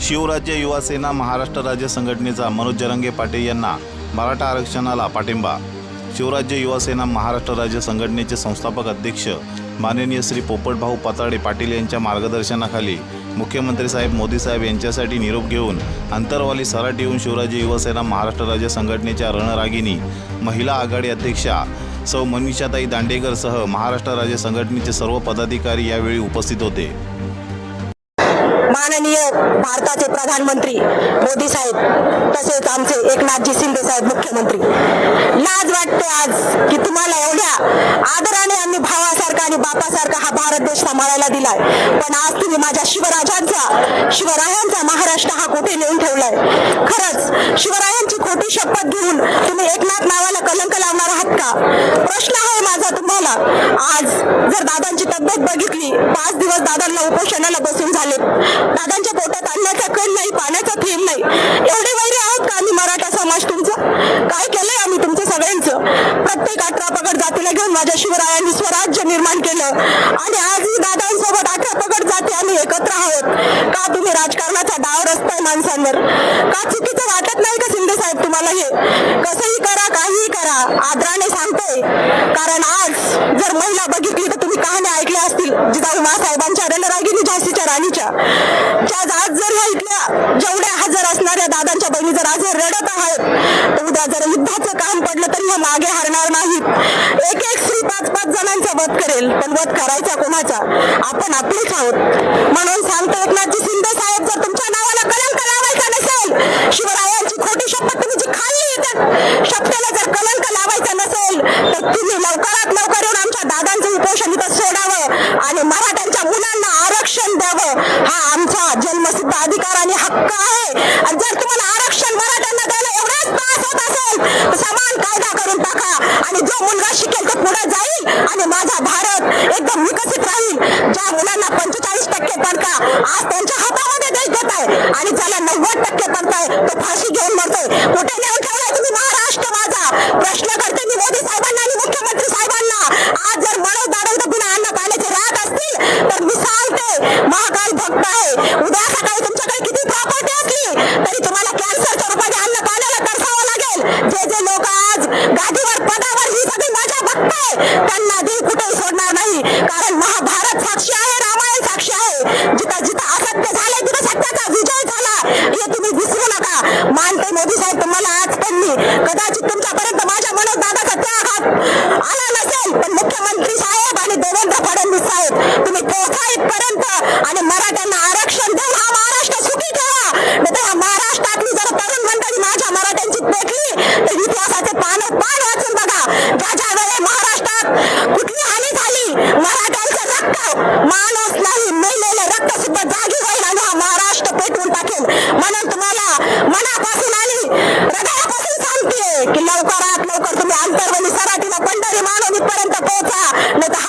शिवराज्य युवा सेना महाराष्ट्र राज्य संघटनेचा मनोज जरंगे पाटील यांना मराठा आरक्षणाला पाठिंबा. शिवराज्य युवा सेना महाराष्ट्र राज्य संघटनेचे संस्थापक अध्यक्ष माननीय श्री पोपटभाऊ पाताडे पाटील यांच्या मार्गदर्शनाखाली मुख्यमंत्री साहेब मोदी साहेब यांच्यासाठी निरोप घेऊन अंतरवाली सराट येऊन शिवराज्य युवासेना महाराष्ट्र राज्य संघटनेच्या रणरागिनी महिला आघाडी अध्यक्षा सौ मनीषाताई दांडेकरसह महाराष्ट्र राज्य संघटनेचे सर्व पदाधिकारी यावेळी उपस्थित होते. माननीय भारताचे प्रधानमंत्री मोदी साहेब तसेच आमचे एकनाथजी शिंदे साहेब मुख्यमंत्री. लाज वाटते आज की तुम्हाला एवढ्या आदराने आम्ही भावासारखा आणि बापासारखा हा भारत देश सांभाळायला दिलाय पण आज तुम्ही माझ्या शिवराजांचा शिवरायांचा महाराष्ट्र हा कुठे नेऊन ठेवलाय खरंच शिवरायांची खोटी शपथ घेऊन तुम्ही एकनाथ नावाला कलंक लावणार आहात का प्रश्न आहे माझा तुम्हाला आज जर दादांची तब्येत बघितली पाच दिवस दादांना उपोषणाला बसून झाले. दादांच्या पोटात अन्नाचा कण नाही पाण्याचा थेंब नाही. एवढे वैर आहोत का आम्ही मराठा समाज तुमचं? काय केलंय आम्ही तुमचं सगळ्यांचं? प्रत्येक अठरा पगड जातीला घेऊन माझ्या शिवरायांनी स्वराज्य निर्माण केलं. आणि आजही दादांसोबत अठरा पगड जाती आम्ही एकत्र आहोत. का तुम्ही राजकारणाचा डाव रचताय माणसांवर? का चुकीचं वाटत नाही का शिंदे साहेब तुम्हाला हे? कसंही करा काहीही करा. आदराने सांगतोय. कारण आज जर महिला बघितली जेवढ्या हजर असणाऱ्या दादांच्या बहिणी जर आज रडत आहेत तर उद्या जर युद्धाचं काम पडलं तरी हे मागे हरणार नाहीत. एक एक स्त्री पाच पाच जणांचा वध करेल पण वध करायचा कोणाचा? आपण आपलीच आहोत. म्हणून सांगतो एकनाथजी शिंदे साहेब जर तुमच्या नावाला कलंक लावायचा नसेल शिवरायांची खोटी शपथ तुम्ही जी खाल्ली त्या शपथेला जर कलंक लावायचा नसेल तर तुम्ही लवकरात लवकर येऊन आमच्या दादांचं उपोषण इथं सोडावं आणि मराठ्यांच्या मुलांना आरक्षण द्यावं. हा आमचा जन्मसिद्ध अधिकार आणि हक्क आहे आणि जर तुम्हाला आरक्षण मराठ्यांना द्यायला एवढाच त्रास होत असेल तर समान कायदा करून टाका. आणि जो मुलगा शिकेल तो पुढे जाईल आणि माझा भारत एकदम विकसित राहील. ज्या मुलांना पंचेचाळीस टक्के पडता आज त्यांच्या हातामध्ये देश देत आहे आणि ज्याला नव्वद टक्के पडताय तो फाशी घेऊन मरतोय. कुठे नेऊन ठेवलाय तुम्ही महाराष्ट्र माझा प्रश्न करते मी मोदी साहेबांना आणि मुख्यमंत्री साहेबांना आज जर मनोज दादा बिना अन्न पाण्याचे राहत असतील तर मी सांगते महाकाल भक्त आहे उद्या सकाळी तुमच्याकडे किती प्रॉपर्टी असली तरी तुम्हाला कॅन्सरच्या रूपाने अन्न पाण्याला तरसावं लागेल जे जे लोक आज गादीवर पदावर ही सगळी माझ्या भक्त आहे त्यांना देव कुठेही सोडणार नाही कारण महाभारत साक्षी आहे रामायण साक्षी आहे. जिथं जिथं असत्य झाले तिथं सत्याचा विजय झाला. हे तुम्ही विसरू नका. मानते मोदी साहेब तुम्हाला आज पण मी. कदाचित तुमच्यापर्यंत माझ्या मनोज दादाचा त्याग आला That's